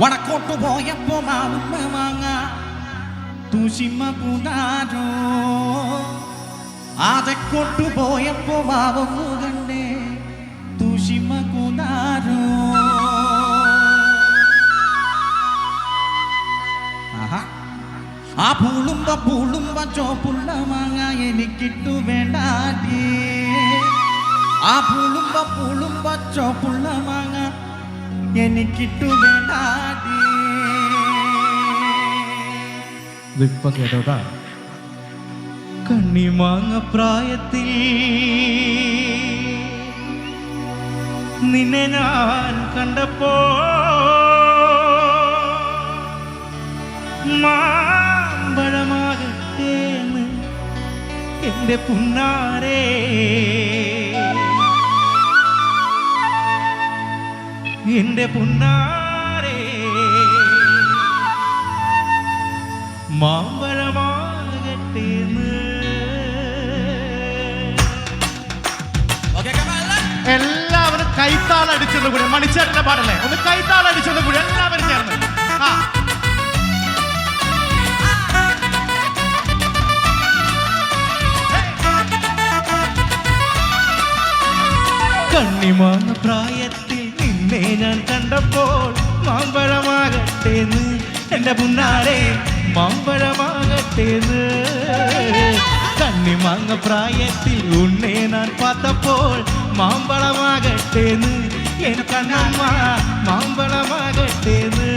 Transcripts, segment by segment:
വടക്കോട്ട് പോയപ്പോ മാവുമ്മ മാങ്ങ തൂശിമ്മ പൂതാരോ ആതക്കോട്ട് പോയപ്പോ മാവുമ്മ കണ്ടേ തൂശിമ്മ കൂതാരോ ആ പൂളുമ്പ പൂളുമ്പ ചോപ്പുള്ള മാങ്ങ എനിക്കിട്ടു വേണ്ടാടി ആ പൂളുമ്പ പൂളുമ്പ ചോപ്പുള്ള മാങ്ങ എനിക്കിട്ടു വേണ്ടാടി ഇതിപ്പോ കണ്ണിമാങ്ങ പ്രായത്തിൽ നിന്നെ ഞാൻ കണ്ടപ്പോ മാമ്പഴമാകട്ടേന്ന് എന്റെ പുന്നാരേ. എന്റെ പുന്നാരേ എല്ലാവരും കൈത്താളം അടിച്ചൊന്നും കൂടി മണിച്ചേട്ടന്റെ പാടല്ലേ? ഒന്ന് കൈത്താളം അടിച്ചൊന്നും കൂടി എല്ലാവരും ചേർന്ന്. ആ. പ്രായത്തിൽ നിന്നെ ഞാൻ കണ്ടപ്പോൾ മാമ്പഴമാകട്ടേന്ന് എന്റെ മാമ്പഴമാകട്ടെ മാമ്പഴമാകട്ടേന്ന്. കണ്ണി கண்ணிமாங்க പ്രായത്തിൽ ഉണ്ണെ നാൻ പാത്തപ്പോൾ മാമ്പളമാകട്ടേന്ന് എൻ கண்ணம்மா മാമ്പളമാകട്ടേന്ന്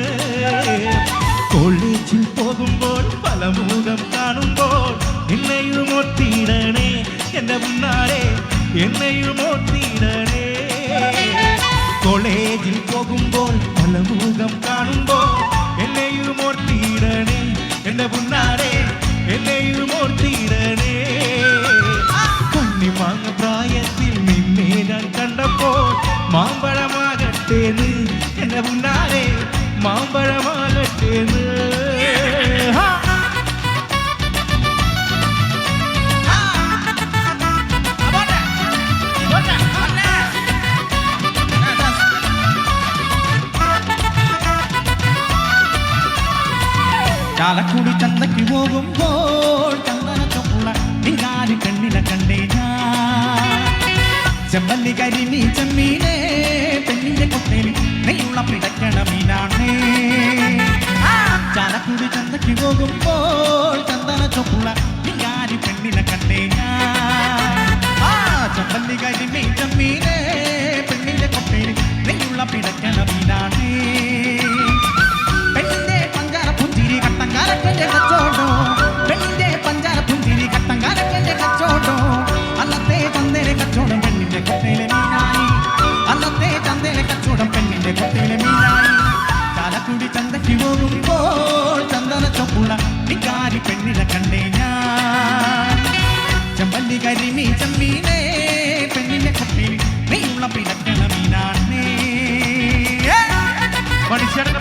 കോളേജിൽ പോകുമ്പോൾ പല മുഖം കാണുമ്പോൾ എന്നെയും ഓർത്തിയിടണേ എന്റെ മുന്നാളെ എന്നെയും ഓർത്തിയിടണേ കോളേജിൽ പോകുമ്പോൾ പല മുഖം കാണുമ്പോൾ എന്നെയും ഓർത്തിയിടണേ എന്റെ മുന്നാളെ എന്നെയും ഓർത്തി ചാലക്കുടി ചന്തയ്ക്ക് പോകുമ്പോൾ ചന്ദന കണ്ണില കണ്ടേ ഞാൻ. ചെമ്പല്ലി കരിമീ ചെമ്മീനേ പെണ്ണിന്റെ കൊട്ടേലി നെയ്യുള്ള പിടക്കണ മീനാണേ. ചാലക്കുടി ചന്തയ്ക്ക് പോകുമ്പോൾ ചന്ദന ചൊപ്പുള്ള നിങ്ങാരി പെണ്ണിനെ കണ്ടേ ഞാൻ. ചെമ്പല്ലി കരിമീ ചെമ്മീനെ ചൊപ്പുള്ള നിക്കാരി പെണ്ണിനെ കണ്ടേ ഞാൻ. ചെമ്പല്ലി കരിമീ ചമ്മീനേ പെണ്ണിന്റെ കൊട്ടയിൽ നെയ്യുള്ള പിടക്കണ മീനാണേ മണിച്ചേട്ടന്റെ